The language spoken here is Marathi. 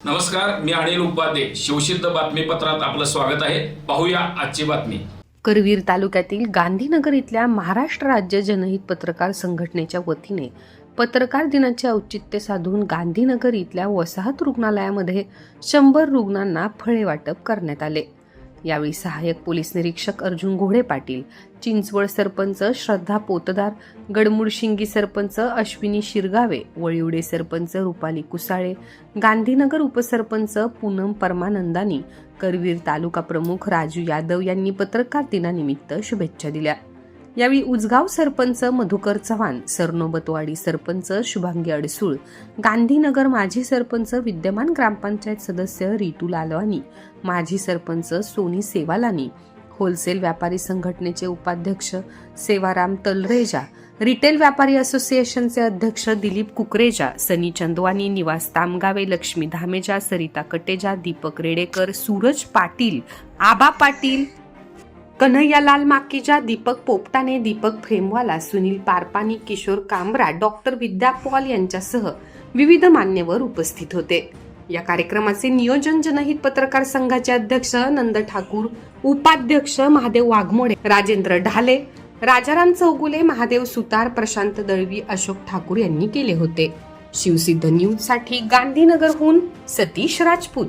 नमस्कार मी अनिल उपाध्ये. शिवसिद्ध बातमीपत्रात आपलं स्वागत आहे. पाहूया आजची बातमी. करवीर तालुक्यातील गांधीनगर इथल्या महाराष्ट्र राज्य जनहित पत्रकार संघटनेच्या वतीने पत्रकार दिनाचे औचित्य साधून गांधीनगर इथल्या वसाहत रुग्णालयामध्ये शंभर रुग्णांना फळे वाटप करण्यात आले. यावेळी सहाय्यक पोलीस निरीक्षक अर्जुन घोडे पाटील चिंचवड सरपंच श्रद्धा पोतदार गडमुडशिंगी सरपंच अश्विनी शिरगावे वळिवडे सरपंच रुपाली कुसाळे गांधीनगर उपसरपंच पूनम परमानंदानी करवीर तालुका प्रमुख राजू यादव यांनी पत्रकार दिनानिमित्त शुभेच्छा दिल्या. यावेळी उजगाव सरपंच मधुकर चव्हाण सरनोबतवाडी सरपंच शुभांगी अडसूळ गांधीनगर माजी सरपंच विद्यमान ग्रामपंचायत सदस्य रितू लालवानी माजी सरपंच सोनी सेवालानी होलसेल व्यापारी संघटनेचे उपाध्यक्ष सेवाराम तलरेजा रिटेल व्यापारी असोसिएशनचे अध्यक्ष दिलीप कुकरेजा सनी चंदवानी निवास तामगावे लक्ष्मी धामेजा सरिता कटेजा दीपक रेडेकर सूरज पाटील आबा पाटील कन्हैयालाल माकीच्या दीपक पोपटाने दीपक फ्रेमवाला सुनील पारपानी किशोर कांबरा डॉक्टर विद्या पॉल यांच्यासह विविध मान्यवर उपस्थित होते. या कार्यक्रमाचे नियोजन जनहित पत्रकार संघाचे अध्यक्ष नंद ठाकूर उपाध्यक्ष महादेव वाघमोडे राजेंद्र ढाले राजाराम चौगुले महादेव सुतार प्रशांत दळवी अशोक ठाकूर यांनी केले होते. शिवसिद्ध न्यूजसाठी गांधीनगरहून सतीश राजपूत.